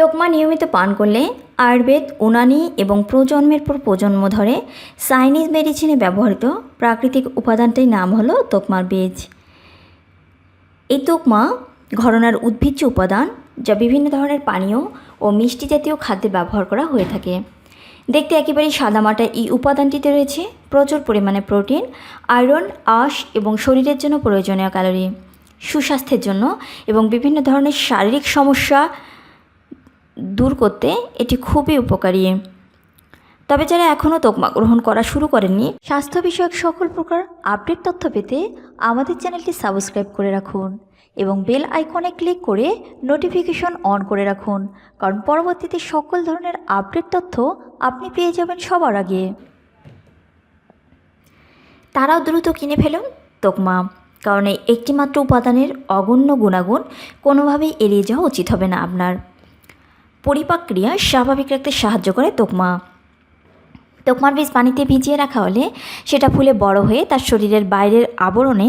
তোকমা নিয়মিত পান করলে আয়ুর্বেদ, উনানি এবং প্রজন্মের পর প্রজন্ম ধরে চাইনিজ মেডিসিনে ব্যবহৃত প্রাকৃতিক উপাদানটির নাম হলো তোকমার বীজ। এই তোকমা ঘরনার উদ্ভিজ্জ উপাদান যা বিভিন্ন ধরনের পানীয় ও মিষ্টি জাতীয় খাদ্যে ব্যবহার করা হয়ে থাকে। দেখতে একেবারেই সাদামাটা এই উপাদানটিতে রয়েছে। প্রচুর পরিমাণে প্রোটিন, আয়রন, আঁশ এবং শরীরের জন্য প্রয়োজনীয় ক্যালোরি। সুস্বাস্থ্যের জন্য এবং বিভিন্ন ধরনের শারীরিক সমস্যা দূর করতে এটি খুবই উপকারী। তবে যারা এখনও তোকমা গ্রহণ করা শুরু করেননি, স্বাস্থ্য বিষয়ক সকল প্রকার আপডেট তথ্য পেতে আমাদের চ্যানেলটি সাবস্ক্রাইব করে রাখুন এবং বেল আইকনে ক্লিক করে নোটিফিকেশন অন করে রাখুন, কারণ পরবর্তীতে সকল ধরনের আপডেট তথ্য আপনি পেয়ে যাবেন সবার আগে। তারাও দ্রুত কিনে ফেলুন তোকমা, কারণ একটিমাত্র উপাদানের অগণ্য গুণাগুণ কোনোভাবেই এড়িয়ে যাওয়া উচিত হবে না আপনার। পরিপাক ক্রিয়া স্বাভাবিক রাখতে সাহায্য করে তোকমা। তোকমার বীজ পানিতে ভিজিয়ে রাখা হলে সেটা ফুলে বড় হয়ে তার শরীরের বাইরের আবরণে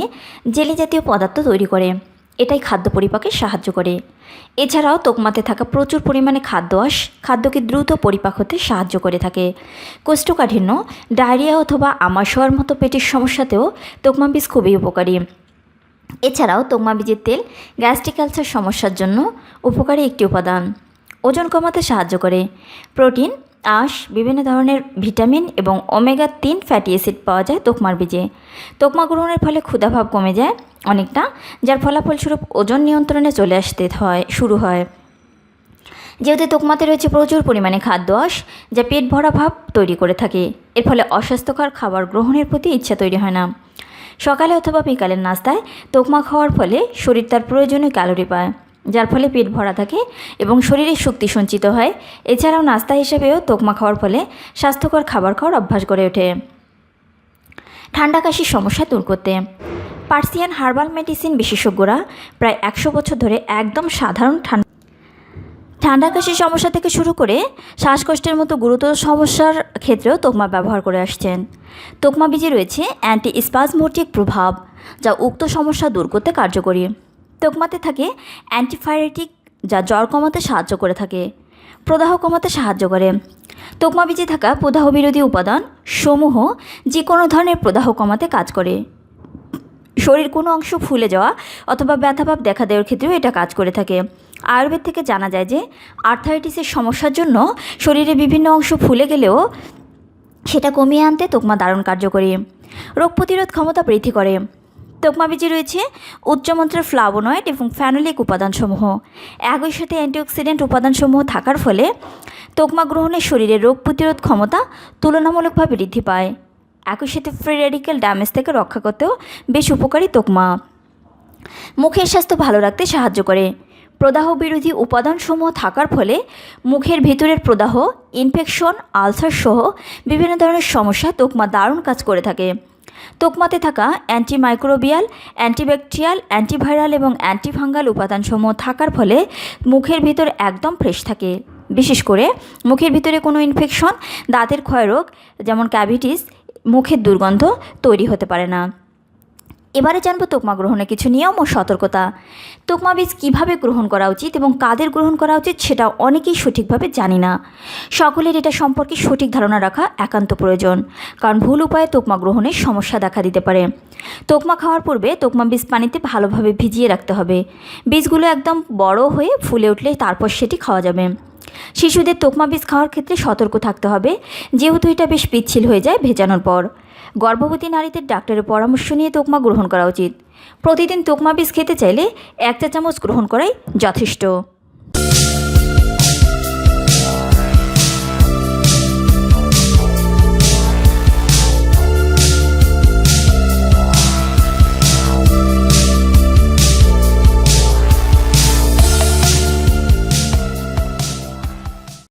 জেলি জাতীয় পদার্থ তৈরি করে। এটাই খাদ্য পরিপাকে সাহায্য করে। এছাড়াও তোকমাতে থাকা প্রচুর পরিমাণে খাদ্য আঁশ খাদ্যকে দ্রুত পরিপাক হতে সাহায্য করে থাকে। কোষ্ঠকাঠিন্য, ডায়রিয়া অথবা আমাশয়ের মতো পেটের সমস্যাতেও তোকমা বীজ খুবই উপকারী। এছাড়াও তোকমা বীজের তেল গ্যাস্ট্রিক আলসার সমস্যার জন্য উপকারী একটি উপাদান। ওজন কমাতে সাহায্য করে। প্রোটিন, আঁশ, বিভিন্ন ধরনের ভিটামিন এবং ওমেগা তিন ফ্যাটি অ্যাসিড পাওয়া যায় তোকমার বীজে। তোকমা গ্রহণের ফলে ক্ষুধাভাব কমে যায় অনেকটা, যার ফলাফলস্বরূপ ওজন নিয়ন্ত্রণে চলে আসতে হয়, শুরু হয়। যেহেতু তোকমাতে রয়েছে প্রচুর পরিমাণে খাদ্য আঁশ, যা পেট ভরা ভাব তৈরি করে থাকে, এর ফলে অস্বাস্থ্যকর খাবার গ্রহণের প্রতি ইচ্ছা তৈরি হয় না। সকালে অথবা বিকালের নাস্তায় তোকমা খাওয়ার ফলে শরীর তার প্রয়োজনীয় ক্যালোরি পায়। যার ফলে পেট ভরা থাকে এবং শরীরের শক্তি সঞ্চিত হয়। এছাড়াও নাস্তা হিসেবেও তোকমা খাওয়ার ফলে স্বাস্থ্যকর খাবার খাওয়ার অভ্যাস গড়ে ওঠে। ঠান্ডা কাশির সমস্যা দূর করতে। পার্সিয়ান হার্বাল মেডিসিন বিশেষজ্ঞরা প্রায় একশো বছর ধরে একদম সাধারণ ঠান্ডা ঠান্ডা কাশির সমস্যা থেকে শুরু করে শ্বাসকষ্টের মতো গুরুতর সমস্যার ক্ষেত্রেও তোকমা ব্যবহার করে আসছেন। তোকমা বীজে রয়েছে অ্যান্টি স্পাজমোটিক প্রভাব, যা উক্ত সমস্যা দূর করতে কার্যকরী। তোকমাতে থাকে অ্যান্টিফাইরেটিক যা জ্বর কমাতে সাহায্য করে থাকে, প্রদাহ কমাতে সাহায্য করে। তোকমা বীজে থাকা প্রদাহ বিরোধী উপাদান সমূহ যে কোনো ধরনের প্রদাহ কমাতে কাজ করে। শরীর কোনো অংশ ফুলে যাওয়া অথবা ব্যথাভাব দেখা দেওয়ার ক্ষেত্রেও এটা কাজ করে থাকে। আয়ুর্বেদ থেকে জানা যায় যে আর্থারাইটিসের সমস্যার জন্য শরীরে বিভিন্ন অংশ ফুলে গেলেও সেটা কমিয়ে আনতে তোকমা দারুণ কার্যকরী রোগ প্রতিরোধ ক্ষমতা বৃদ্ধি করে। তোকমা বীজে রয়েছে উচ্চমাত্রার ফ্লাভোনয়েড এবং ফ্যানোলিক উপাদানসমূহ। একই সাথে অ্যান্টিঅক্সিডেন্ট উপাদানসমূহ থাকার ফলে তোকমা গ্রহণের শরীরে রোগ প্রতিরোধ ক্ষমতা তুলনামূলকভাবে বৃদ্ধি পায়। একই সাথে ফ্রি রেডিক্যাল ড্যামেজ থেকে রক্ষা করতেও বেশ উপকারী তোকমা মুখের স্বাস্থ্য ভালো রাখতে সাহায্য করে। প্রদাহ বিরোধী উপাদানসমূহ থাকার ফলে মুখের ভেতরের প্রদাহ, ইনফেকশন আলসার সহ বিভিন্ন ধরনের সমস্যা তোকমা দারুণ কাজ করে থাকে। তোকমাতে থাকা অ্যান্টিমাইক্রোবিয়াল, অ্যান্টিব্যাকটেরিয়াল, অ্যান্টিভাইরাল এবং অ্যান্টিফাঙ্গাল উপাদানসমূহ থাকার ফলে মুখের ভিতর একদম ফ্রেশ থাকে। বিশেষ করে মুখের ভিতরে কোনো ইনফেকশন দাঁতের ক্ষয়রোগ যেমন ক্যাভিটিস মুখের দুর্গন্ধ তৈরি হতে পারে না। এবারে জানব তোকমা গ্রহণের কিছু নিয়ম ও সতর্কতা। তোকমা বীজ কীভাবে গ্রহণ করা উচিত এবং কাদের গ্রহণ করা উচিত সেটা অনেকেই সঠিকভাবে জানি না। সকলের এটা সম্পর্কে সঠিক ধারণা রাখা একান্ত প্রয়োজন, কারণ ভুল উপায়ে তোকমা গ্রহণের সমস্যা দেখা দিতে পারে। তোকমা খাওয়ার পূর্বে তোকমা বীজ পানিতে ভালোভাবে ভিজিয়ে রাখতে হবে। বীজগুলো একদম বড় হয়ে ফুলে উঠলে তারপর সেটি খাওয়া যাবে। শিশুদের তোকমা বীজ খাওয়ার ক্ষেত্রে সতর্ক থাকতে হবে, যেহেতু এটা বেশ পিচ্ছিল হয়ে যায় ভেজানোর পর। গর্ভবতী নারীদের ডাক্তারের পরামর্শ নিয়ে তোকমা গ্রহণ করা উচিত। প্রতিদিন তোকমা বীজ খেতে চাইলে এক চা চামচ গ্রহণ করাই যথেষ্ট।